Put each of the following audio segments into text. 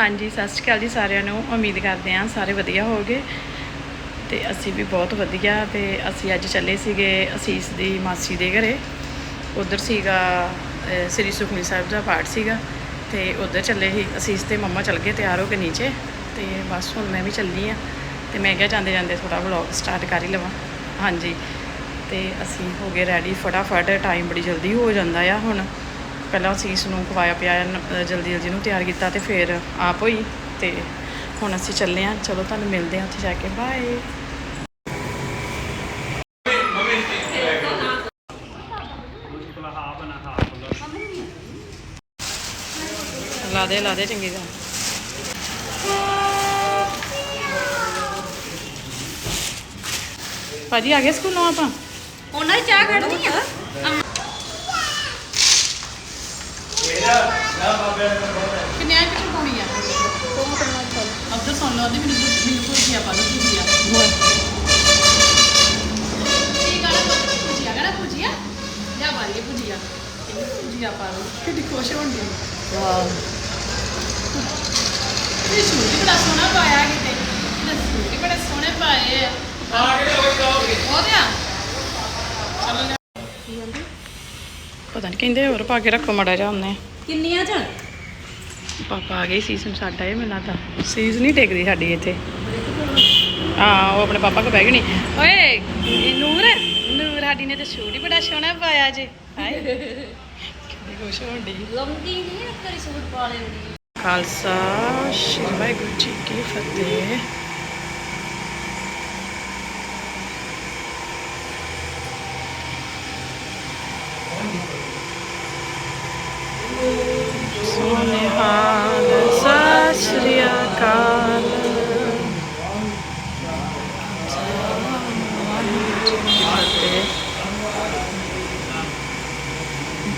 ਹਾਂਜੀ, ਸਤਿ ਸ਼੍ਰੀ ਅਕਾਲ ਜੀ ਸਾਰਿਆਂ ਨੂੰ। ਉਮੀਦ ਕਰਦੇ ਹਾਂ ਸਾਰੇ ਵਧੀਆ ਹੋਵੋਗੇ। ਤੇ ਅਸੀਂ ਵੀ ਬਹੁਤ ਵਧੀਆ ਤੇ ਅਸੀਂ ਅੱਜ ਚੱਲੇ ਸੀਗੇ ਅਸੀਸ ਦੀ ਮਾਸੀ ਦੇ ਘਰੇ। ਉਧਰ ਸੀਗਾ ਸ੍ਰੀ ਸੁਖਮਨੀ ਸਾਹਿਬ ਦਾ ਪਾਠ ਸੀਗਾ। ਤੇ ਉਧਰ ਚੱਲੇ ਸੀ। ਅਸੀਸ ਤੇ ਮੰਮਾ ਚੱਲ ਗਏ ਤਿਆਰ ਹੋ ਕੇ ਨੀਚੇ। ਤੇ ਬਸ ਹੁਣ ਮੈਂ ਵੀ ਚੱਲੀ ਆ ਤੇ ਮੈਂ ਕਿਹਾ ਜਾਂਦੇ ਜਾਂਦੇ ਥੋੜਾ ਵਲੌਗ ਸਟਾਰਟ ਕਰ ਹੀ ਲਵਾਂ। ਹਾਂਜੀ। ਤੇ ਅਸੀਂ ਹੋ ਗਏ ਰੈਡੀ ਫਟਾਫਟ ਟਾਈਮ ਬੜੀ ਜਲਦੀ ਹੋ ਜਾਂਦਾ ਆ ਹੁਣ। ਪਹਿਲਾਂ ਸੀਸ ਨੂੰ ਖਵਾਇਆ ਪਿਆ ਜਲਦੀ ਜਲਦੀ ਨੂੰ ਤਿਆਰ ਕੀਤਾ ਤੇ ਫਿਰ ਆਪ ਹੋਈ ਤੇ ਹੁਣ ਅਸੀਂ ਚੱਲੇ ਆ ਚਲੋ ਤੁਹਾਨੂੰ ਮਿਲਦੇ ਆ ਉੱਥੇ ਜਾ ਕੇ। ਬਾਏ ਲਾ ਦੇ ਲਾ ਦੇ ਚੰਗੀ ਤਰ੍ਹਾਂ। ਭਾਜੀ ਆ ਗਏ ਸਕੂਲੋਂ ਆਪਾਂ? ਉਹਨਾਂ ਦੀ ਚਾਹ ਕੱਢਣੀ ਆ। ਕਿੰਨੇ ਆਈ ਪਿੱਛੇ ਪਾਉਣੀ ਆ? ਅਬਦਰ ਸੁਣ ਲਓ ਦੀ ਮੈਨੂੰ ਮੈਨੂੰ ਭੁਜੀਆ ਪਾ ਲਓ ਭੁਜੀਆ ਕੀ ਕਰਾਂ ਭੁਜੀਆ ਕਰਾਂ ਭੁਜੀਆ ਲਿਆ ਬਾਰੀ ਭੁਜੀਆ ਭੁਜੀਆ ਪਾ ਲਓ ਕਿੰਨੀ ਖੁਸ਼ ਹੋਣ ਦੀ ਵਾਹ। ਇਹ ਸੂਟ ਬੜਾ ਸੋਹਣਾ ਪਾਇਆ ਕਿਤੇ। ਇਹ ਸੂਟ ਬੜੇ ਸੋਹਣੇ ਪਾਏ ਆ। ਆ ਹੋ ਗਿਆ ਚਲੋ ਲਿਆ। ਪਤਾ ਨਹੀਂ ਕਹਿੰਦੇ ਹੋਰ ਪਾ ਕੇ ਰੱਖੋ ਮੜਾ ਜਾ ਉਹਨੇ। ਕਿੰਨੀਆਂ ਚ ਪਾਪਾ ਆ ਗਏ ਸੀਜ਼ਨ ਸਾਡਾ ਇਹ ਮੈਨੂੰ ਲੱਗਦਾ। ਸੀਜ਼ ਨਹੀਂ ਟੇਕਦੀ ਸਾਡੀ ਇੱਥੇ। ਹਾਂ ਉਹ ਆਪਣੇ ਪਾਪਾ ਕੋ ਬਹਿ ਨਹੀਂ ਓਏ ਇਹ ਨੂਰ ਨੂਰ ਸਾਡੀ ਨੇ ਤੇ ਸੂਟ ਹੀ ਬੜਾ ਸੋਹਣਾ ਪਾਇਆ ਜੇ। ਹਾਏ। ਕਿੰਨੀ ਖੁਸ਼ ਹੋਣ ਦੀ ਲੰਗੀ ਨਹੀਂ ਇੱਕ ਵਾਰੀ ਸੂਟ ਪਾ ਲੈਂਦੀ। ਖਾਲਸਾ ਸ਼੍ਰੀ ਵਾਹਿਗੁਰੂ ਜੀ ਕੀ ਫਤਿਹ ਸੋਨੇ ਹਾਲ ਸਤਿ ਸ਼੍ਰੀ ਅਕਾਲ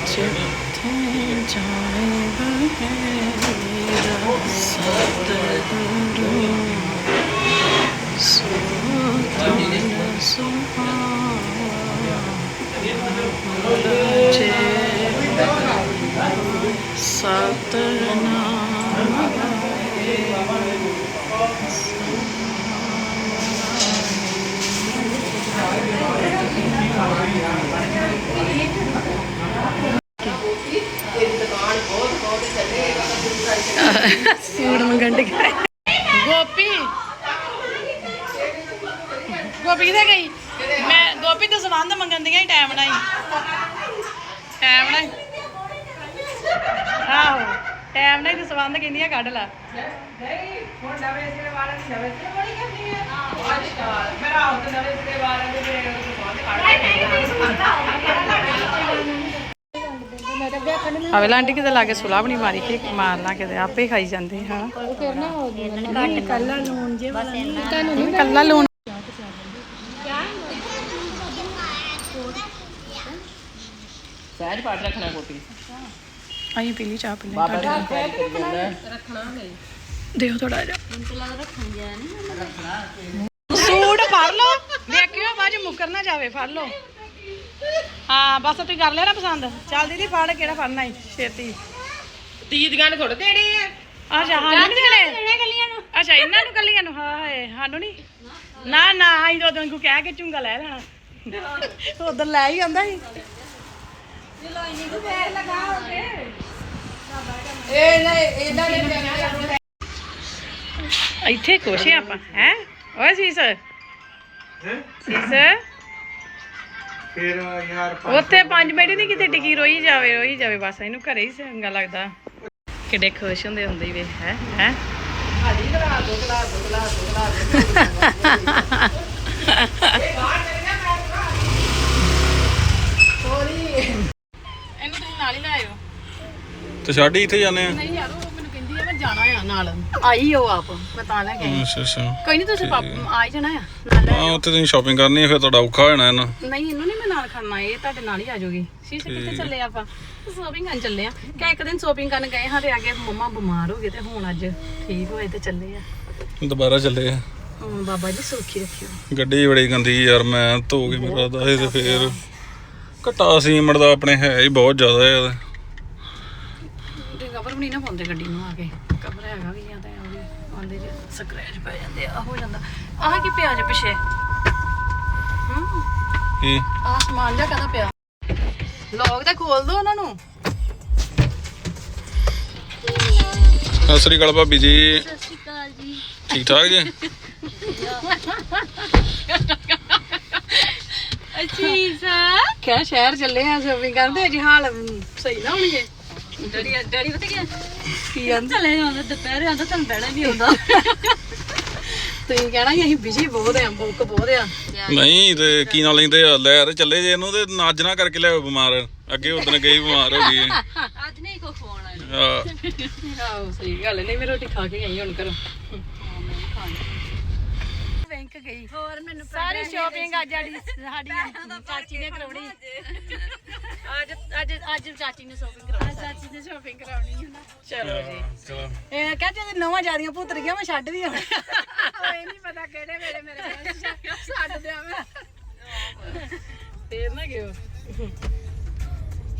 ਜਿੱਥੇ ਜਾਣੇ ਬਹਿ ਮੇਰਾ ਸਤਿਗੁਰੂ ਸੋਤਨ ਸੁਹਾਵਾ ਜੇ ਸਤਨਾਮ ਸੂਟ ਮੰਗਣ ਦੇ ਗੋਪੀ ਗੋਪੀ ਕਿੱਥੇ ਗਈ ਮੈਂ ਗੋਪੀ ਤੋਂ ਸਬੰਧ ਮੰਗਣ ਦੀਆਂ ਹੀ ਟਾਈਮ ਨਾਲ ਹੀ ਟਾਈਮ ਨਾਲ ਹੀ। ਆਹੋ ਟਾਈਮ ਨਾਲ ਹੀ ਸਬੰਧ ਕਹਿੰਦੀਆਂ ਕੱਢ ਲੈ ਆਵੇ ਲਾਂਟੀ ਕਿਤੇ ਲਾ ਕੇ ਸੁਲਾ ਬਣੀ ਮਾਰੀ ਕਿ ਮਾਰਨਾ ਕਿਤੇ ਆਪੇ ਖਾਈ ਜਾਂਦੇ ਹਾਂ ਕੱਲਾ ਲੂਣ ਜੇ ਬਸ ਇੰਨਾ ਕੱਲਾ ਲੂਣ। ਸਹਿਜ ਪਾਟ ਰੱਖਣਾ ਕੋਟੀ ਆਈ ਪੀ ਲਈ ਚਾਹ ਪੀ ਲਈ ਬਾਬਾ ਤੁਹਾਡੇ ਜੀ ਦਿਓ ਥੋੜਾ ਜਿਹਾ। ਸੂਟ ਫੜ ਲਓ। ਵੇਖਿਓ ਬਾਅਦ ਚ ਮੁੱਕਰ ਨਾ ਜਾਵੇ ਫੜ ਲਓ। ਹਾਂ ਬਸ ਤੁਸੀਂ ਕਰ ਲਿਆ ਨਾ ਪਸੰਦ। ਚੱਲ ਦੀਦੀ ਫੜ ਕਿਹੜਾ ਫੜਨਾ ਈ ਛੇਤੀ। ਤੀ ਦੀਆਂ ਨੇ ਥੋੜੇ ਦੇਣੇ ਆ। ਅੱਛਾ ਸਾਨੂੰ ਨਹੀਂ ਦੇਣੇ? ਨੂੰ। ਅੱਛਾ ਇਹਨਾਂ ਨੂੰ ਕੱਲੀਆਂ ਨੂੰ? ਹਾਏ ਸਾਨੂੰ ਨਹੀਂ ਨਾ ਨਾ ਅਸੀਂ ਤਾਂ ਉਦੋਂ ਕੋ ਕਹਿ ਕੇ ਝੁੰਗਾ ਲੈ ਲੈਣਾ। ਉਧਰ ਲੈ ਹੀ ਆਂਦਾ ਸੀ। ਇਹ ਨਹੀਂ ਇਹਨਾਂ ਨੇ ਇੱਥੇ ਕੁਛ ਆ ਆਪਾਂ ਹੈ? ਓਏ ਸੀਸ। ਸੀਸ। ਫਿਰ ਯਾਰ ਉੱਥੇ 5 ਮਿੰਟ ਨਹੀਂ ਕਿਤੇ ਟਿਕੀ ਰੋਈ ਜਾਵੇ ਰੋਈ ਜਾਵੇ ਬਸ ਇਹਨੂੰ ਘਰੇ ਹੀ ਚੰਗਾ ਲੱਗਦਾ। ਕਿੱਡੇ ਖੁਸ਼ ਹੁੰਦੇ ਹੁੰਦੇ ਹੀ ਵੇ ਹੈ? ਹੈ? ਇਹਨੂੰ ਤੁਸੀਂ ਨਾਲ ਹੀ ਲੈ ਆਇਓ ਤੇ ਛੱਡ ਇੱਥੇ ਜਾਂਦੇ ਆ। ਨਹੀਂ ਯਾਰ ਜਾਣਾ ਆ ਨਾਲ। ਆਈ ਉਹ ਆਪ। ਮੈਂ ਤਾਂ ਲੈ ਕੇ ਆਈ। ਅੱਛਾ ਅੱਛਾ। ਕੋਈ ਨਹੀਂ ਤੁਸੀਂ ਪਾਪ ਆ ਹੀ ਜਾਣਾ ਆ। ਨਾਲ ਲੈ ਹਾਂ ਉੱਥੇ ਤੁਸੀਂ ਸ਼ਾਪਿੰਗ ਕਰਨੀ ਹੈ ਫਿਰ ਤੁਹਾਡਾ ਔਖਾ ਹੋ ਜਾਣਾ ਇਹਨਾਂ। ਨਹੀਂ ਇਹਨੂੰ ਨਹੀਂ ਮੈਂ ਨਾਲ ਖੜਨਾ ਇਹ ਤੁਹਾਡੇ ਨਾਲ ਹੀ ਆ ਜਾਊਗੀ। ਸ਼ੀਸ਼ੇ ਕਿੱਥੇ ਚੱਲੇ ਆਪਾਂ? ਸ਼ੋਪਿੰਗ ਕਰਨ ਚੱਲੇ ਆ। ਕਿ ਇੱਕ ਦਿਨ ਸ਼ੋਪਿੰਗ ਕਰਨ ਗਏ ਹਾਂ ਤੇ ਅੱਗੇ ਮੰਮਾ ਬਿਮਾਰ ਹੋ ਗਏ ਤੇ ਹੁਣ ਅੱਜ ਠੀਕ ਹੋਏ ਤੇ ਚੱਲੇ ਆ। ਦੁਬਾਰਾ ਚੱਲੇ ਆ। ਹੁਣ ਬਾਬਾ ਜੀ ਸੁਖੀ ਰੱਖਿਓ। ਗੱਡੀ ਬੜੀ ਗੰਦੀ ਯਾਰ ਮੈਂ ਧੋ ਕੇ ਮੇਰਾ ਦਾ ਇਹ ਤੇ ਫੇਰ ਘਟਾ ਸੀਮਟ ਦਾ ਆਪਣੇ ਹੈ ਹੀ ਬਹੁਤ ਜ਼ਿਆਦਾ ਹੈ ਵੀ ਨਹੀਂ ਨਾ ਪਾਉਂਦੇ ਗੱਡੀ ਨੂੰ ਆ ਕੇ। ਕਵਰ ਹੈਗਾ ਵੀ ਆ ਤੇ ਉਹ ਵੀ ਆਂਦੇ ਜੇ ਸਕ੍ਰੈਚ ਪੈ ਜਾਂਦੇ ਆ ਹੋ ਜਾਂਦਾ। ਆਹ ਕੀ ਪਿਆ ਜੇ ਪਿਛੇ? ਹੂੰ? ਕੀ? ਆਹ ਸਮਾਨ ਜਿਹਾ ਕਦਾ ਪਿਆ? ਲੌਗ ਤਾਂ ਖੋਲ ਦੋ ਉਹਨਾਂ ਨੂੰ। ਸਤਿ ਸ੍ਰੀ ਅਕਾਲ ਭਾਬੀ ਜੀ। ਸਤਿ ਸ਼੍ਰੀ ਅਕਾਲ ਜੀ। ਠੀਕ ਠਾਕ ਜੀ? ਅਚੀਸਾ ਕਿਆ ਸ਼ਹਿਰ ਚੱਲੇ ਆ ਸ਼ੋਪਿੰਗ ਕਰਦੇ ਅਜੇ ਹਾਲ ਸਹੀ ਨਾ ਹੋਣਗੇ। ਡੈਡੀ ਡੈਡੀ ਪਤਾ ਕੀ ਕੀ ਕਹਿੰਦੇ ਚਲੇ ਜਾਂਦਾ ਦੁਪਹਿਰੇ ਆਉਂਦਾ ਤੁਹਾਨੂੰ ਬਹਿਣਾ ਨਹੀਂ ਆਉਂਦਾ। ਤੁਸੀਂ ਕਹਿਣਾ ਕਿ ਅਸੀਂ ਬਿਜ਼ੀ ਬਹੁਤ ਆ ਬੁੱਕ ਬਹੁਤ ਆ। ਨਹੀਂ ਤੇ ਕੀ ਨਾਲ ਲੈਂਦੇ ਆ? ਲੈ ਤੇ ਚੱਲੇ ਜੇ ਇਹਨੂੰ ਤੇ ਨੱਜ ਨਾ ਕਰਕੇ ਲਿਆਓ ਬਿਮਾਰ। ਅੱਗੇ ਉਦੋਂ ਗਈ ਬਿਮਾਰ ਹੋ ਗਈ ਅੱਜ ਨਹੀਂ ਕੋ ਫੋਨ ਆਇਆ। ਹਾਂ। ਆਹੋ ਸਹੀ ਗੱਲ ਹੈ। ਨਹੀਂ ਮੈਂ ਰੋਟੀ ਖਾ ਕੇ ਗਈ ਹੁਣ ਘਰੋਂ। ਬੈਂਕ ਗਈ। ਹੋਰ ਮੈਨੂੰ ਸਾਰੀ ਸ਼ਾਪਿੰਗ ਅੱਜ। ਸਾਡੀ ਸਾਡੀ ਚਾਚੀ ਨੇ ਕਰਾਉਣੀ। ਅੱਜ। ਅੱਜ ਅੱਜ ਚਾਚੀ ਨੇ ਸ਼ਾਪਿੰਗ ਕਰਾਉਣੀ। ਚਾਚੀ ਨੇ ਸ਼ਾਪਿੰਗ ਕਰਾਉਣੀ ਹੈ ਨਾ। ਚਲੋ ਜੀ। ਚਲੋ। ਇਹ ਕਹਤੇ ਤੇ ਨਵਾਂ ਜਿਆਦੀਆਂ ਪੁੱਤਰੀਆਂ ਮੈਂ ਛੱਡ ਵੀ ਆਉਣਾ ਇਹ ਨਹੀਂ ਪਤਾ ਕਿਹੜੇ ਵੇਲੇ ਮੇਰੇ ਛੱਡ ਦਿਆਂ ਮੈਂ। ਫੇਰ ਨਾ ਗਿਓ।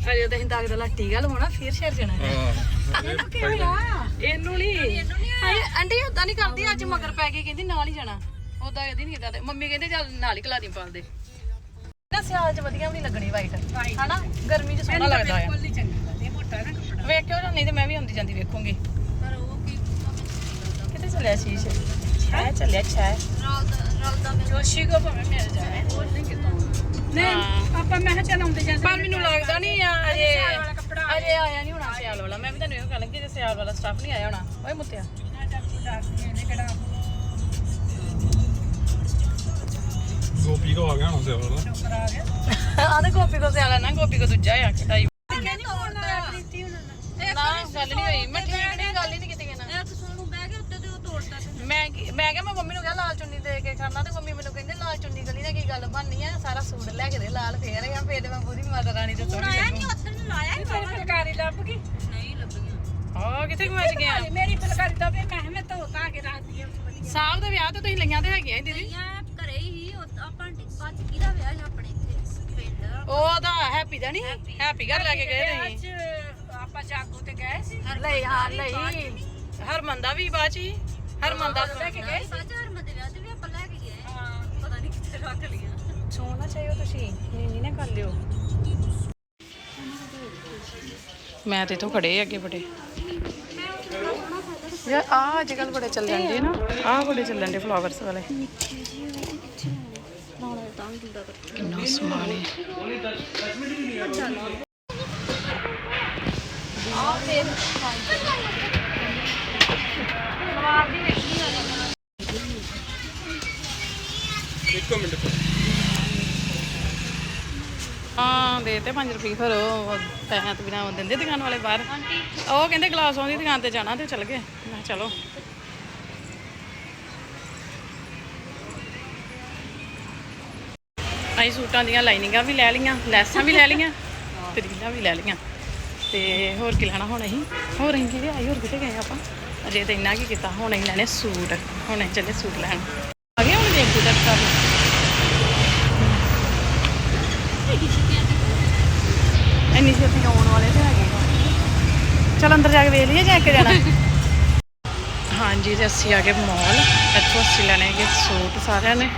ਹਜੇ ਤਾਂ ਅਸੀਂ ਦਾਗ ਦਾ ਲੱਟੀ ਗੱਲ ਹੋਣਾ ਫੇਰ ਸ਼ਹਿਰ ਜਾਣਾ। ਹਾਂ ਇਹਨੂੰ ਨਹੀਂ ਆਂਟੀ ਉਦਾਂ ਨਹੀਂ ਕਰਦੀ ਅੱਜ ਮਗਰ ਪੈ ਕੇ ਕਹਿੰਦੀ ਨਾਲ ਹੀ ਜਾਣਾ। ਉਦਾਂ ਇਹਦੀ ਨਹੀਂ ਕਰਦੇ ਮੰਮੀ ਕਹਿੰਦੇ ਚੱਲ ਨਾਲ ਹੀ ਕਲਾਦੀ ਪਾਲਦੇ ਨਾ ਸਿਆਲ ਚ ਵਧੀਆ ਵੀ ਨਹੀਂ ਲੱਗਣੀ ਵਾਈਟ ਹਨਾ? ਗਰਮੀ ਚ ਸੋਹਣਾ ਲੱਗਦਾ ਆ। ਵੇਖਿਓ ਨਾ ਨਹੀਂ ਤੇ ਮੈਂ ਵੀ ਆਉਂਦੀ ਜਾਂਦੀ ਵੇਖੂੰਗੀ। ਪਰ ਉਹ ਕੀ ਕਿੱਥੇ ਚੱਲਿਆ ਸ਼ੀਸ਼? ਛੈ ਚੱਲਿਆ ਛੈ ਰਲਦਾ ਰਲਦਾ ਮੈਨੂੰ ਜੋਸ਼ੀ ਕੋ ਭਾਵੇਂ ਮਿਲ ਜਾਏ। ਹੋਰ ਨਹੀਂ ਕਿਤੋਂ। ਨਹੀਂ ਆਪਾਂ ਮੈਂ ਕਿਹਾ ਚੱਲ ਆਉਂਦੇ ਜਾਂਦੇ ਪਰ ਮੈਨੂੰ ਲੱਗਦਾ ਨਹੀਂ ਆ ਅਜੇ। ਅਜੇ ਆਇਆ ਨਹੀਂ ਹੋਣਾ ਸਿਆਲ ਵਾਲਾ। ਮੈਂ ਵੀ ਤੁਹਾਨੂੰ ਇਹੋ ਲੱਗੀ ਜੇ ਸਿਆਲ ਵਾਲਾ ਸਟਾਫ ਨਹੀਂ ਆਇਆ ਹੋਣਾ। ਓਏ ਮੁੱਤਿਆ। ਗੋਪੀ ਕੋ ਆ ਗਿਆ ਹੁਣ ਸੇ ਵਾਲਾ। ਆਦੇ ਗੋਪੀ ਕੋ ਸਿਆਲਾ ਨਾ ਗੋਪੀ ਕੋ ਦੂਜਾ ਆ ਕਟਾਈ ਨਾ ਗੱਲ ਨਹੀਂ ਹੋਈ ਮੈਂ ਠੀਕ ਨਹੀਂ ਗੱਲ ਹੀ ਨਹੀਂ ਕੀਤੀ ਨਾ। ਇਹ ਤਾਂ ਸੋਨੂੰ ਬਹਿ ਕੇ ਉੱਤੇ ਤੇ ਉਹ ਤੋੜਦਾ ਤੇ ਮੈਂ ਕੀ- ਮੈਂ ਕਿਹਾ ਮੈਂ ਮੰਮੀ ਨੂੰ ਕਿਹਾ ਲਾਲ ਚੁੰਨੀ ਦੇ ਕੇ ਖੜਨਾ ਤੇ ਮੰਮੀ ਮੈਨੂੰ ਕਹਿੰਦੇ ਲਾਲ ਚੁੰਨੀ ਗਲੀ ਨਾਲ ਕੀ ਗੱਲ ਬਣਨੀ ਆ? ਸਾਰਾ ਸੂਟ ਲੈ ਕੇ ਦੇ ਲਾਲ ਫੇਰ ਆ ਫੇਰ ਮੈਂ ਪੂਰੀ ਮਾਤਾ ਰਾਣੀ ਤੇ ਸੋਹਣੀ ਆਇਆ ਲੱਗੂ। ਨਹੀਂ ਉੱਤੇ ਨੂੰ ਲਾਇਆ ਹੀ ਬਾਬਾ ਫੁਲਕਾਰੀ ਲੱਭ ਗਈ? ਨਹੀਂ ਲੱਭੀਆਂ ਆ। ਕਿੱਥੇ ਗਵਾਚ ਗਿਆ? ਮੇਰੀ ਫੁਲਕਾਰੀ ਤਾਂ ਵੀ ਮੈਂ ਮੈਂ ਧੋ ਧਾ ਕੇ ਰੱਖਦੀ ਆ ਸਾਹਿਬ ਦੇ ਵਿਆਹ ਤੇ ਤੁਸੀਂ ਲਈਆਂ ਤੇ ਹੈਗੀਆਂ ਦੀਦੀ ਯਾ ਘਰੇ ਹੀ ਉਹ ਆਪਾਂ ਬਾਅਦ ਚ ਕਿਹਦਾ ਵਿਆਹ ਹੈ ਆਪਣੇ ਪਿੰਡ ਉਹਦਾ ਹੈਪੀ ਦਾ ਨਹੀਂ ਹੈਪੀ ਘਰ ਲੈ ਕੇ ਗਏ ਤੁਸੀਂ। ਅੱਜ ਆਪਾਂ ਜਾਗੋ ਤੇ ਗਏ ਸੀ। ਲਈ ਹਾਂ ਲਈ ਹਰਮਨ ਦਾ ਵੀ ਬਾਅਦ ਚ ਹੀ। ਹਰਮਨ ਦਾ ਲੈ ਕੇ ਗਏ ਸਾਜਰ ਮਦੇ ਵਿਆਹ ਤੇ ਵੀ ਆਪਾਂ ਲੈ ਕੇ ਗਏ। ਪਤਾ ਨਹੀਂ ਕਿੱਥੇ ਰੱਖ ਲਿਆ। ਸੋਣਾ ਚਾਹੀਓ ਤੁਸੀਂ। ਨੀਨੀ ਨਾ ਕਰ ਲਿਓ। ਮੈਂ ਤੇ ਇਥੋਂ ਖੜੇ ਅੱਗੇ ਬੜੇ। ਯਾਰ ਆ ਅੱਜ ਕੱਲ ਬੜੇ ਚੱਲਣ ਦੇ ਨਾ। ਆ ਬੜੇ ਚੱਲਣ ਦੇ ਫਲਾਵਰਸ ਵਾਲੇ। ਕਿੰਨਾ ਸਮਾਨ ਹੈ ਇੱਕ ਮਿੰਟ ਹਾਂ ਦੇ ਤੇ 5 ਰੁਪਏ ਫਿਰ ਉਹ ਪੈਸਿਆਂ ਤੋਂ ਬਿਨਾਂ ਦਿੰਦੇ ਦੁਕਾਨ ਵਾਲੇ ਬਾਹਰ। ਉਹ ਕਹਿੰਦੇ ਗਲਾਸਾਂ ਦੀ ਦੁਕਾਨ ਤੇ ਜਾਣਾ ਤੇ ਚੱਲ ਗਏ। ਮੈਂ ਕਿਹਾ ਚਲੋ। ਅਸੀਂ ਸੂਟਾਂ ਦੀਆਂ ਲਾਈਨਿੰਗਾਂ ਵੀ ਲੈ ਲਈਆਂ ਲੈਸਾਂ ਵੀ ਲੈ ਲਈਆਂ ਤੇ ਰੀਲਾਂ ਵੀ ਲੈ ਲਈਆਂ। ਤੇ ਹੋਰ ਕੀ ਲੈਣਾ ਹੁਣ ਅਸੀਂ? ਹੋਰ ਅਸੀਂ ਕਿਹੜੇ ਆਈ ਹੋਰ ਕਿਤੇ ਗਏ ਆਪਾਂ? ਅਜੇ ਤਾਂ ਇੰਨਾ ਕੀ ਕੀਤਾ ਹੁਣ ਅਸੀਂ ਲੈਣੇ ਸੂਟ ਹੁਣ ਅਸੀਂ ਚੱਲੇ ਸੂਟ ਲੈਣ। ਆ ਗਏ ਹੁਣ ਦੇਖ ਤੂੰ ਤੱਕ ਇੰਨੀ ਛੇਤੀ ਆਉਣ ਵਾਲੇ ਤੇ ਹੈਗੇ। ਚੱਲ ਅੰਦਰ ਜਾ ਕੇ ਵੇਖ ਲਈਏ ਜਾ ਕੇ ਜਾਣਾ। ਹਾਂਜੀ ਤੇ ਅਸੀਂ ਆ ਗਏ ਮਾਲ। ਇੱਥੋਂ ਅਸੀਂ ਲੈਣੇ ਹੈਗੇ ਸੂਟ ਸਾਰਿਆਂ ਨੇ।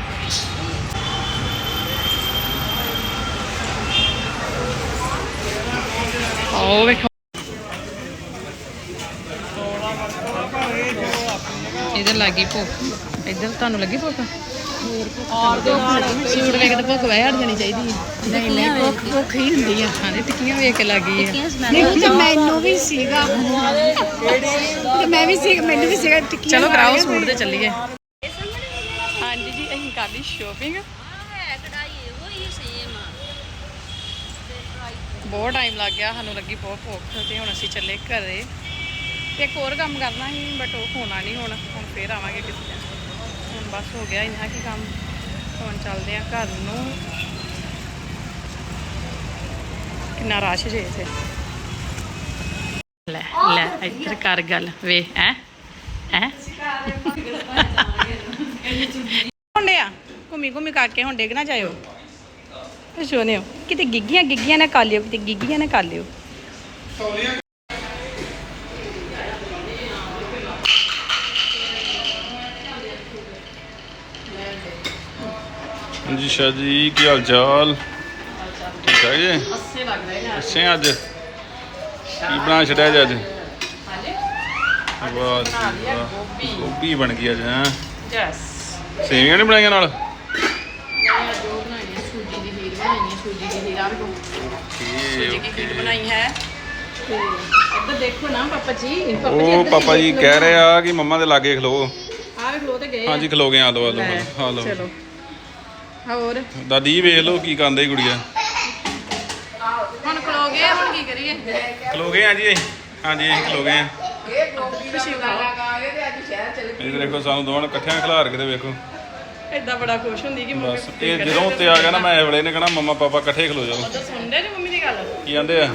ਉਹ ਵੇਖੋ। ਇਧਰ ਲੱਗੀ ਭੁੱਖ। ਇਧਰ ਤੁਹਾਨੂੰ ਲੱਗੀ ਭੁੱਖ? ਸੂਟ ਵੇਖ ਕੇ ਤਾਂ ਭੁੱਖ ਵਹਿ ਹਟ ਜਾਣੀ ਚਾਹੀਦੀ ਹੈ। ਨਹੀਂ ਨਹੀਂ ਭੁੱਖ ਭੁੱਖ ਹੀ ਹੁੰਦੀ ਆ। ਹਾਂ ਟਿੱਕੀਆਂ ਵੇਖ ਕੇ ਲੱਗੀ ਆ। ਨਹੀਂ ਤੇ ਮੈਨੂੰ ਵੀ ਸੀਗਾ। ਤੇ ਮੈਂ ਵੀ ਸੀ ਮੈਨੂੰ ਵੀ ਸੀਗਾ ਚਲੋ ਕਰਾਓ ਸੂਟ ਤੇ ਚੱਲੀਏ। ਹਾਂਜੀ ਜੀ ਅਸੀਂ ਕਰ ਲਈ ਸ਼ੋਪਿੰਗ ਹਾਂ ਹੈ ਕਢਾਈ ਉਹ ਹੀ ਸੇਮ ਬਹੁਤ ਟਾਈਮ ਲੱਗ ਗਿਆ ਸਾਨੂੰ ਲੱਗੀ ਬਹੁਤ ਭੁੱਖ ਤੇ ਹੁਣ ਅਸੀਂ ਚੱਲੇ ਘਰੇ। ਤੇ ਇੱਕ ਹੋਰ ਕੰਮ ਕਰਨਾ ਸੀ ਬਟ ਉਹ ਹੋਣਾ ਨਹੀਂ ਹੁਣ ਹੁਣ ਫੇਰ ਆਵਾਂਗੇ ਕਿਸੇ ਦਿਨ। ਹੁਣ ਬਸ ਹੋ ਗਿਆ ਇੰਨਾ ਕੀ ਕੰਮ। ਹੁਣ ਚੱਲਦੇ ਆ ਘਰ ਨੂੰ। ਕਿੰਨਾ ਰਸ਼ ਜੇ ਇੱਥੇ। ਲੈ ਲੈ ਇੱਧਰ ਕਰ ਗੱਲ ਵੇ ਹੈ ਹੈ। ਹੁੰਦੇ ਆ। ਘੁੰਮੀ ਘੁੰਮੀ ਕਰਕੇ ਹੁਣ ਡਿੱਗ ਨਾ ਜਾਇਓ। ਸੋਨੇ ਹੋ। ਕਿਤੇ ਗਿੱਗੀਆਂ ਗਿੱਗੀਆਂ ਨਾ ਕਰ ਕਿਤੇ ਗਿੱਗੀਆਂ ਨਾ ਕਰ ਲਿਓ। ਸ਼ਾਹ ਜੀ ਕੀ ਹਾਲ ਚਾਲ? ਠੀਕ ਠਾਕ ਜੀ? ਅੱਛੇ ਲੱਗਦਾ ਹੈ ਅੱਛੇ ਅੱਜ? ਕੀ ਬਣਾ ਜੀ ਅੱਜ ਵਾਹ ਜੀ, ਬਣ ਗਈ ਅੱਜ ਹਾਂ? ਯੈਸ ਸੇਵੀਆਂ ਨਹੀਂ ਬਣਾਈਆਂ ਨਾਲ? ਸੂਜੀ ਦੀ ਖੀਰ ਆ ਵੇਖੋ ਸੂਜੀ ਦੀ ਖੀਰ ਬਣਾਈ ਹੈ। ਤੇ ਇੱਧਰ ਦੇਖੋ ਨਾ ਪਾਪਾ ਜੀ ਪਾਪਾ ਜੀ ਉਹ ਇੱਧਰ ਪਾਪਾ ਜੀ ਦੇਖੋ ਕਹਿ ਨਾ। ਰਹੇ ਆ ਕਿ ਮੰਮਾ ਦੇ ਲਾਗੇ ਖਲੋ। ਆ ਵੇਖ ਲੋ ਤੇ ਗਏ ਹਾਂਜੀ ਖਲੋ ਗਏ ਆ ਲੋ ਆ ਲੋ ਲੈ, ਆ ਲੋ ਚਲੋ। ਹੋਰ? ਦਾਦੀ ਜੀ ਵੇਖ ਲੋ ਕੀ ਕਾਂਦੇ ਗੁੜੀਆ। ਹੁਣ ਖਲੋ ਗਏ ਹੁਣ ਕੀ ਕਰੀਏ? ਖਲੋ ਗਏ ਆ ਜੀ ਅਸੀਂ। ਹਾਂਜੀ ਅਸੀਂ ਖਲੋ ਗਏ ਆ। ਇਹ ਦਾ ਕੇ ਤੇ ਅੱਜ ਸ਼ਹਿਰ ਚਲੇ ਇਹ ਦੇਖੋ ਸਾਨੂੰ ਦੋਵਾਂ ਨੂੰ ਇਕੱਠਿਆਂ ਖਿਲਾਰ ਕੇ ਤੇ ਵੇਖੋ। ਏਦਾਂ ਬੜਾ ਖੁਸ਼ ਹੁੰਦੀ ਕਿ ਮੰਮੀ ਬਸ ਇਹ ਜਦੋਂ ਉੱਤੇ ਆ ਗਿਆ ਨਾ ਮੈਂ ਇਹ ਵੇਲੇ ਨੇ ਕਹਣਾ ਮੰਮਾ ਪਾਪਾ ਇਕੱਠੇ ਖਲੋ ਜਾਓ। ਸੁਣਦੇ ਜੀ ਮੰਮੀ ਦੀ ਗੱਲ? ਕੀ ਕਹਿੰਦੇ ਆ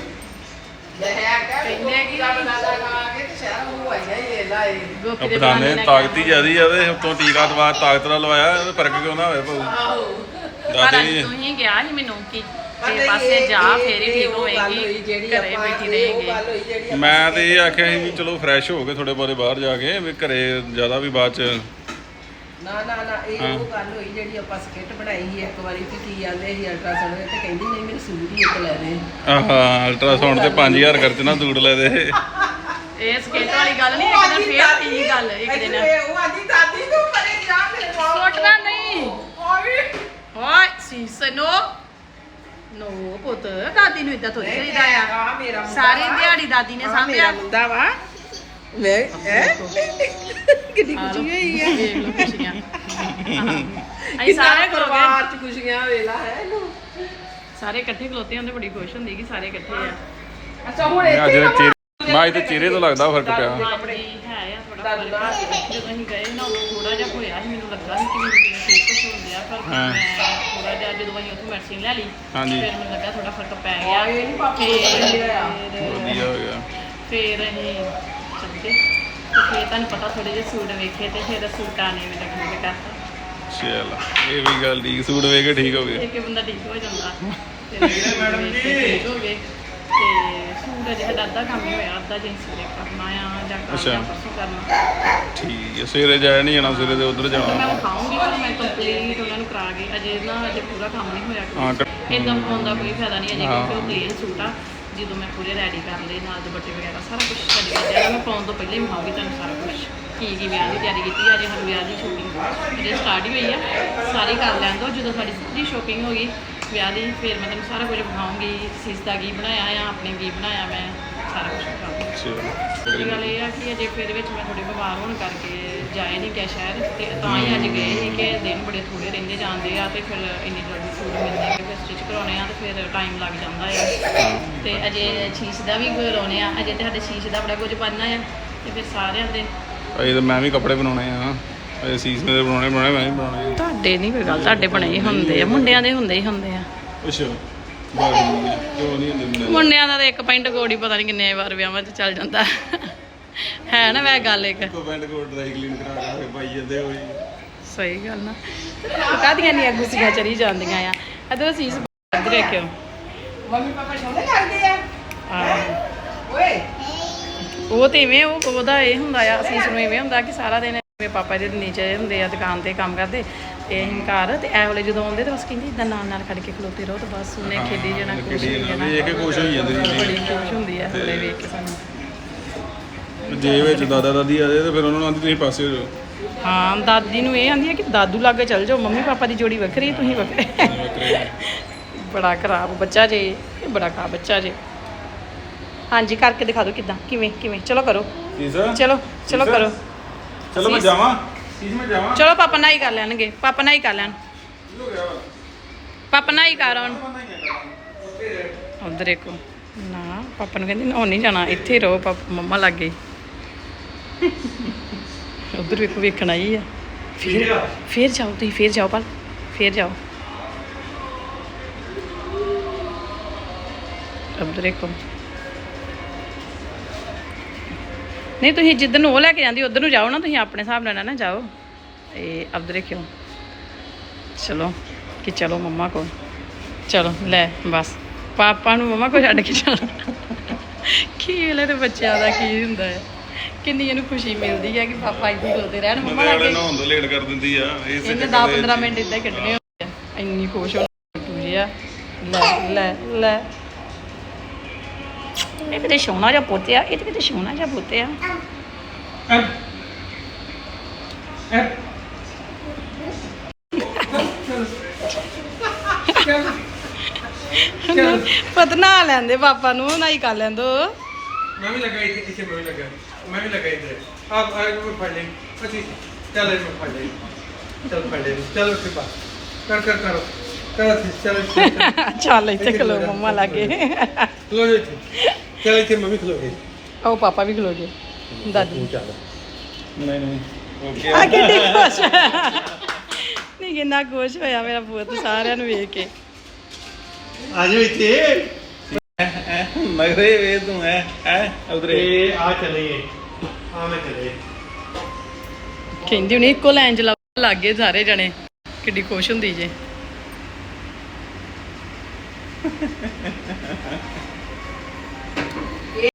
ਨੂੰ ਬਦਾਨੇ ਤਾਕਤੀ ਜਿਆਦੀ ਆ ਤੇ ਉਤੋਂ ਟੀਕਾ ਦਵਾ ਤਾਕਤ ਨਾਲ ਲਵਾਇਆ ਇਹ ਫ਼ਰਕ ਕਿਉਂ ਨਾ ਹੋਵੇ ਪਰ ਦਾਦੇ ਤੂੰ ਹੀ ਗਿਆ ਸੀ ਮੈਨੂੰ ਕਿ ਪਰ ਤੇ ਪਾਸੇ ਜਾ ਫੇਰ ਹੀ ਠੀਕ ਹੋਏਗੀ ਘਰੇ ਬੈਠੀ ਰਹੇਗੀ। ਮੈਂ ਤੇ ਇਹ ਆਖਿਆ ਸੀ ਵੀ ਚਲੋ ਫਰੈਸ਼ ਹੋ ਕੇ ਥੋੜੇ ਬਹੁਤੇ ਬਾਹਰ ਜਾ ਕੇ ਵੀ ਘਰੇ ਜ਼ਿਆਦਾ ਵੀ ਬਾਅਦ ਚ ਨਾ ਨਾ ਨਾ ਇਹ। ਉਹ ਗੱਲ ਹੋਈ ਜਿਹੜੀ ਆਪਾਂ ਸਕਿੱਟ ਬਣਾਈ ਸੀ ਇੱਕ ਵਾਰੀ ਕਿ ਕੀ ਆਂਦੇ ਸੀ ਅਲਟਰਾਸਾਊਂਡ ਤੇ ਕਹਿੰਦੀ ਨਹੀਂ ਮੇਰੇ ਸੂਟ ਹੀ ਇੱਕ ਲੈ ਦੇ। ਆਹਾ ਅਲਟਰਾਸਾਊਂਡ ਤੇ 5000 ਖਰਚ ਨਾ ਦੂੜ ਲੈ ਦੇ। ਇਹ ਸਕੇਟ ਵਾਲੀ ਗੱਲ ਨਹੀਂ ਇੱਕ ਦਿਨ ਫੇਰ ਕੀ ਗੱਲ ਇੱਕ ਦਿਨ। ਉਹ ਆਂਦੀ ਦਾਦੀ ਤੂੰ ਪਰੇ ਜਾ ਮੇਰੇ ਕੋਲ ਸੁੱਟਦਾ ਨਹੀਂ। ਓਏ। ਓਏ ਸੀਸ ਨੋ। ਨੋ ਪੁੱਤ ਦਾਦੀ ਨੂੰ ਇਦਾਂ ਥੋੜੀ ਕਰੀਦਾ ਆ। ਆ ਮੇਰਾ ਮੁੰਡਾ ਸਾਰੀ। ਦਿਹਾੜੀ ਦਾਦੀ ਨੇ ਸਾਂਭਿਆ। ਮੇਰਾ ਮੁੰਡਾ ਵਾ। ਮੈਂ ਹੈ? ਕਿੰਨੀ ਆ ਖੁਸ਼ੀ ਹੋਈ ਹੈ ਵੇਖ ਲਓ ਖੁਸ਼ੀਆਂ ਅਸੀਂ ਸਾਰੇ ਪਰਿਵਾਰ ਚ ਖੁਸ਼ੀਆਂ ਵੇਲਾ ਹੈ ਇਹਨੂੰ। ਸਾਰੇ ਇਕੱਠੇ ਖਲੋਤੇ ਹੁੰਦੇ ਬੜੀ ਖੁਸ਼ ਹੁੰਦੀ ਕਿ ਸਾਰੇ ਇਕੱਠੇ ਆ। ਅੱਛਾ ਹੁਣ ਅੱਜ ਇੱਥੇ ਚਿਹਰੇ ਮੈਂ ਤੇ ਚਿਹਰੇ ਤੋਂ ਲੱਗਦਾ ਫ਼ਰਕ ਪਿਆ। ਹੈ ਆ ਥੋੜਾ ਫ਼ਰਕ। ਜਦੋਂ ਅਸੀਂ ਗਏ ਨਾ ਉਦੋਂ ਥੋੜਾ ਜਿਹਾ ਹੋਇਆ ਸੀ ਮੈਨੂੰ ਲੱਗਾ ਸੀ ਕਿ ਮੈਨੂੰ ਫੇਸ ਕੁਛ ਹੁੰਦਿਆ ਪਰ ਹਾਂ। ਮੈਂ ਥੋੜਾ ਜਿਹਾ ਜਦੋਂ ਅਸੀਂ ਉੱਥੋਂ ਮੈਡੀਸਿਨ ਲੈ ਲਈ ਹਾਂਜੀ। ਫਿਰ ਮੈਨੂੰ ਲੱਗਾ ਥੋੜਾ ਫ਼ਰਕ ਪੈ ਗਿਆ। ਇਹ ਨਹੀਂ ਪਾਪਾ ਨੂੰ ਸਮਝਿਆ ਆ। ਫਿਰ ਵਧੀਆ ਹੋ ਗਿਆ। ਫਿਰ ਅਸੀਂ ਗਏ ਤੇ ਫਿਰ ਤੁਹਾਨੂੰ ਪਤਾ ਥੋੜੇ ਜਿਹੇ ਸੂਟ ਵੇਖੇ ਤੇ ਫਿਰ ਸੂਟਾਂ ਨੇ ਮੈਨੂੰ ਲੱਗਣ ਕਰਤਾ। ਚੱਲ ਇਹ ਵੀ ਗੱਲ ਠੀਕ ਸੂਟ ਵੇਖ ਕੇ ਠੀਕ ਹੋ ਗਏ। ਇੱਕ ਬੰਦਾ ਠੀਕ ਹੋ ਜਾਂਦਾ। ਤੇ ਮੈਡਮ ਜੀ। ਠੀਕ ਹੋ ਗਏ। ਤੇ ਸੂਟ ਅਜੇ ਸਾਡਾ ਅੱਧਾ ਕੰਮ ਹੀ ਹੋਇਆ ਅੱਧਾ ਜਿੰਸ ਦੇ ਕਰਨਾ ਆ ਜਾਂ ਕੱਲ੍ਹ ਅੱਛਾ। ਜਾਂ ਪਰਸੋਂ ਕਰਨਾ। ਠੀਕ ਹੈ ਸਵੇਰੇ ਜਾਇਆ ਨਹੀਂ ਜਾਣਾ ਸਵੇਰੇ ਤੇ ਉਧਰ ਮੈਂ ਜਾਣਾ। ਵਿਖਾਉਂਗੀ ਪਰ ਮੈਂ ਕੰਪਲੀਟ ਉਹਨਾਂ ਨੂੰ ਕਰਾ ਕੇ ਅਜੇ ਨਾ ਅਜੇ ਪੂਰਾ ਕੰਮ ਨਹੀਂ ਹੋਇਆ। ਹਾਂ, ਕ- ਇਦਾਂ ਪਾਉਣ ਦਾ ਕੋਈ ਫਾਇਦਾ ਨਹੀਂ ਅਜੇ ਹਾਂ। ਕਿਉਂਕਿ ਉਹ ਪਲੇਨ ਸੂਟ ਆ। ਜਦੋਂ ਮੈਂ ਪੂਰੇ ਰੈਡੀ ਕਰ ਲਏ ਨਾਲ ਦੁਪੱਟੇ ਵਗੈਰਾ ਸਾਰਾ ਕੁਝ ਛੱਡ ਕੇ ਜਿਹੜਾ ਮੈਂ ਪਾਉਣ ਤੋਂ ਪਹਿਲਾਂ ਹੀ ਵਿਖਾਉਂਗੀ ਤੁਹਾਨੂੰ ਸਾਰਾ ਕੁਝ ਕੀ ਕੀ ਵਿਆਹ ਦੀ ਤਿਆਰੀ ਕੀਤੀ ਆ, ਅਜੇ ਹੁਣ ਵਿਆਹ ਦੀ ਸ਼ੂਟਿੰਗ ਅਜੇ ਸਟਾਰਟ ਹੀ ਹੋਈ ਆ। ਸਾਰੀ ਕਰ ਲੈਣ ਦੋ ਜਦੋਂ ਸਾਡੀ ਸਾਰੀ ਸ਼ੋਪਿੰਗ ਹੋ ਗਈ ਵਿਆਹ ਦੀ ਫਿਰ ਮੈਂ ਤੁਹਾਨੂੰ ਸਾਰਾ ਕੁਝ ਵਿਖਾਉਂਗੀ ਸਿਸ ਦਾ ਕੀ ਬਣਾਇਆ ਆ ਆਪਣੇ ਕੀ ਬਣਾਇਆ ਮੈਂ ਸਾਰਾ ਕੁਝ ਵਿਖਾਉਂਗੀ। ਚਲੋ ਗੱਲ ਇਹ ਆ ਕਿ ਅਜੇ ਫਿਰ ਵਿੱਚ ਮੈਂ ਥੋੜੇ ਬਿਮਾਰ ਹੋਣ ਕਰਕੇ ਜਾਏ ਨਹੀਂ ਗਿਆ ਸ਼ਹਿਰ ਤੇ ਤਾਂ ਹੀ ਅੱਜ ਗਏ ਸੀ ਕਿ ਦਿਨ ਬੜੇ ਥੋੜੇ ਰਹਿੰਦੇ ਜਾਂਦੇ ਆ ਤੇ ਫਿਰ ਇੰਨੀ ਜਲਦੀ ਸੂਟ ਮਿਲਦੇ ਕਿ ਫਿਰ ਸਟਿਚ ਕਰਾਉਣੇ ਆ ਤੇ ਫਿਰ ਟਾਈਮ ਲੱਗ ਜਾਂਦਾ ਆ। ਤੇ ਅਜੇ ਸ਼ੀਸ਼ ਦਾ ਵੀ ਕਰਾਉਣੇ ਆ ਅਜੇ ਤੇ ਸਾਡੇ ਸ਼ੀਸ਼ ਦਾ ਬੜਾ ਕੁਝ ਬਣਨਾ ਆ ਤੇ ਫਿਰ ਸਾਰਿਆਂ ਦੇ। ਅਜੇ ਤਾਂ ਮੈਂ ਵੀ ਕੱਪੜੇ ਬਣਾਉਣੇ ਆ ਅਜੇ ਸੀਸ ਦੇ ਬਣਾਉਣੇ ਬਣਾਉਣੇ ਮੈਂ ਵੀ ਬਣਾਉਣੇ ਤੁਹਾਡੇ ਨਹੀਂ ਕੋਈ ਗੱਲ ਤੁਹਾਡੇ ਬਣੇ ਹੀ ਹੁੰਦੇ ਆ ਮੁੰਡਿਆਂ ਦੇ ਹੁੰਦੇ ਹੀ ਹੁੰਦੇ ਆ। ਅੱਛਾ ਮੁੰਡਿਆਂ ਦਾ? ਤਾਂ ਇੱਕ ਪੈਂਟ ਕੋਡੀ ਪਤਾ ਨਹੀਂ ਕਿੰਨੇ ਵਾਰ ਵਿਆਹਾਂ 'ਚ ਚੱਲ ਜਾਂਦਾ। ਹੈ ਨਾ ਵੈ ਗੱਲ ਇੱਕ। ਕੋ ਪੈਂਟ ਕੋਟ ਡਰਾਈ ਕਲੀਨ ਕਰਾ ਕੇ ਪਾਈ ਜਾਂਦੇ ਹੋਈ ਸਹੀ ਗੱਲ ਨਾ। ਕਾਦੀਆਂ ਨਹੀਂ ਗੁੱਸੀਆਂ ਚਰੀ ਜਾਂਦੀਆਂ ਆ। ਅਦਰ ਸੀਸ ਬੰਦ ਰੱਖਿਓ। ਮੰਮੀ ਪਾਪਾ ਸੋਹਣੇ ਲੱਗਦੇ ਆ। ਹਾਂ। ਓਏ। ਉਹ ਤੇ ਇਵੇਂ ਉਹ ਉਹਦਾ ਇਹ ਹੁੰਦਾ ਆ ਸੀਸ ਨੂੰ ਇਵੇਂ ਹੁੰਦਾ ਕਿ ਸਾਰਾ ਦਿਨ ਮੇਰੇ ਪਾਪਾ ਦੇ ਨੀਚੇ ਹੁੰਦੇ ਆ ਦੁਕਾਨ ਤੇ ਕੰਮ ਕਰਦੇ ਤੇ ਅਸੀਂ ਘਰ ਤੇ ਐ ਵੇਲੇ ਜਦੋਂ ਆਉਂਦੇ ਤੇ ਬਸ ਕਹਿੰਦੀ ਇਦਾਂ ਨਾਲ ਨਾਲ ਖੜ ਕੇ ਖਲੋਤੇ ਰਹੋ ਤੇ ਬਸ ਉਹਨੇ ਖੇਡੀ ਜਾਣਾ ਖੁਸ਼ ਹੋਈ ਜਾਣਾ ਇਹ ਕਿ ਖੁਸ਼ ਹੋਈ ਜਾਂਦੀ ਬੜੀ ਖੁਸ਼ ਹੁੰਦੀ ਆ ਹਲੇ ਵੇਖ ਕੇ ਸਾਨੂੰ। ਜੇ ਵਿੱਚ ਦਾਦਾ ਦਾਦੀ ਆ ਜਾਏ ਤੇ ਫਿਰ ਉਹਨਾਂ ਨੂੰ ਆਂਦੀ ਤੁਸੀਂ ਪਾਸੇ ਹੋ ਜਾਓ। ਹਾਂ ਦਾਦੀ ਨੂੰ ਇਹ ਆਂਦੀ ਆ ਕਿ ਦਾਦੂ ਲਾਗੇ ਚੱਲ ਜਾਓ ਮੰਮੀ ਪਾਪਾ ਦੀ ਜੋੜੀ ਵੱਖਰੀ ਤੁਸੀਂ ਵੱਖਰੇ। ਬੜਾ ਖਰਾਬ ਬੱਚਾ ਜੇ ਇਹ ਬੜਾ ਖਰਾਬ ਬੱਚਾ ਜੇ। ਹਾਂਜੀ ਕਰਕੇ ਦਿਖਾ ਦਿਓ ਕਿਦਾਂ ਕਿਵੇਂ ਕਿਵੇਂ ਚਲੋ ਕਰੋ। ਸੀਸ? ਚਲੋ ਚਲੋ? ਕਰੋ। ਚਲੋ ਮੈਂ। ਜਾਵਾਂ। ਸੀਸ ਮੈਂ ਜਾਵਾਂ। ਚਲੋ ਪਾਪਾ ਨਾਲ ਹੀ ਕਰ ਲੈਣਗੇ ਪਾਪਾ ਨਾਲ ਹੀ ਕਰ ਲੈਣ। ਕੀ ਹੋ ਗਿਆ ਵਾ? ਪਾਪਾ ਨਾਲ ਹੀ ਕਰ ਆਉਣ। ਪਤਾ ਨਹੀਂ ਹੈਗਾ। ਉਧਰ ਦੇਖੋ। ਨਾ ਪਾਪਾ ਨੂੰ ਕਹਿੰਦੀ ਨਾ ਨਹੀਂ ਜਾਣਾ ਇੱਥੇ ਹੀ ਰਹੋ ਪਾਪਾ ਮੰਮਾ ਲੱਗੇ। ਉਧਰ ਵੇਖੋ ਵੇਖਣਾ ਹੀ ਆ। ਫਿਰ ਫਿਰ ਜਾਓ। ਤੁਸੀਂ ਫਿਰ ਜਾਓ ਪਲ ਫਿਰ ਜਾਓ। ਉਧਰ ਦੇਖੋ ਨਹੀਂ ਤੁਸੀਂ ਜਿੱਧਰ ਨੂੰ ਉਹ ਲੈ ਕੇ ਜਾਂਦੀ ਉਧਰ ਨੂੰ ਜਾਓ ਨਾ ਤੁਸੀਂ ਆਪਣੇ ਹਿਸਾਬ ਨਾਲ ਨਾ ਜਾਓ। ਇਹ ਉਧਰ ਦੇਖਿਓ ਚਲੋ ਕਿ ਚਲੋ ਮੰਮਾ ਕੋਲ। ਚਲੋ ਲੈ ਬਸ। ਪਾਪਾ ਨੂੰ ਮਮਾ ਕੋ ਛੱਡ ਕੇ ਜਾਣਾ। ਕੀ ਇਹਲੇ ਤੇ ਬੱਚਿਆਂ ਦਾ ਕੀ ਹੁੰਦਾ ਹੈ? ਕਿੰਨੀ ਇਹਨੂੰ ਖੁਸ਼ੀ ਮਿਲਦੀ ਹੈ ਕਿ ਪਾਪਾ ਇੱਥੇ ਖਲੋਤੇ ਰਹਿਣ। ਮਮਾ ਵਾਲੇ ਲੱਗੇ ਨਹਾਉਣ ਤੋਂ ਲੇਟ ਕਰ ਦਿੰਦੀ ਆ ਇਹ ਇਹਨੇ 10 15 ਮਿੰਟ ਇਦਾਂ ਹੀ ਕੱਢਣੇ ਹੁੰਦੇ ਆ। ਇੰਨੀ ਖੁਸ਼ ਹੋ ਪੂਜਿਆ ਲੈ ਲੈ ਲੈ। ਇਹ ਕਿਤੇ ਸੋਹਣਾ ਜਿਹਾ ਪੁੱਤਿਆ ਇਹ ਤੇ ਕਿਤੇ ਸੋਹਣਾ ਜਿਹਾ ਪੁੱਤਿਆ ਪਤ ਨਾ ਲੈਂਦੇ ਪਾਪਾ ਨੂੰ ਨਾ ਹੀ ਕਰ ਲੈਂਦੋ ਮੈਂ ਵੀ ਲੱਗਾ ਇੱਥੇ ਇੱਥੇ ਮੈਂ ਵੀ ਲੱਗਾ। ਮੈਂ ਵੀ ਲੱਗਾ ਇੱਥੇ ਆਪ ਆ ਨੂੰ ਫੜ ਲੈ ਅੱਛੀ ਚੱਲ ਇਹ ਫੜ ਲੈ ਚੱਲ ਫੜ ਲੈ ਚਲੋ ਉੱਥੇ ਪਾ। ਕਰ ਕਰ ਕਰੋ। ਕਰ ਚੱਲ ਚੱਲ। ਇੱਥੇ ਖਲੋ ਮੰਮਾ ਲਾਗੇ। ਖਲੋ ਜਾ ਚੱਲ ਇੱਥੇ ਮੰਮੀ ਖਲੋ ਗਈ ਉਹ ਪਾਪਾ ਵੀ ਖਲੋ ਗਏ। ਦਾਦੀ। ਚੱਲ। ਨਹੀਂ ਨਹੀਂ। ਓਕੇ। ਆ ਕਿੰਨੀ ਖੁਸ਼ ਨਹੀਂ ਕਿੰਨਾ ਖੁਸ਼ ਹੋਇਆ ਮੇਰਾ ਪੁੱਤ ਸਾਰਿਆਂ ਨੂੰ ਵੇਖ ਕੇ। ਆ ਜਾ ਇੱਥੇ। ਨਗਰੇ ਵੇ ਤੂੰ ਐ ਐ ਉਧਰੇ। ਤੇ ਆ ਚਲੇ ਆ ਮੈਂ ਕਹਿੰਦੀ ਹੁਣੀ ਇੱਕੋ ਲਾਈਨ ਚ ਲੱਗ- ਲੱਗ ਗਏ ਸਾਰੇ ਜਣੇ। ਕਿੱਡੀ ਖੁਸ਼ ਹੁੰਦੀ ਜੇ।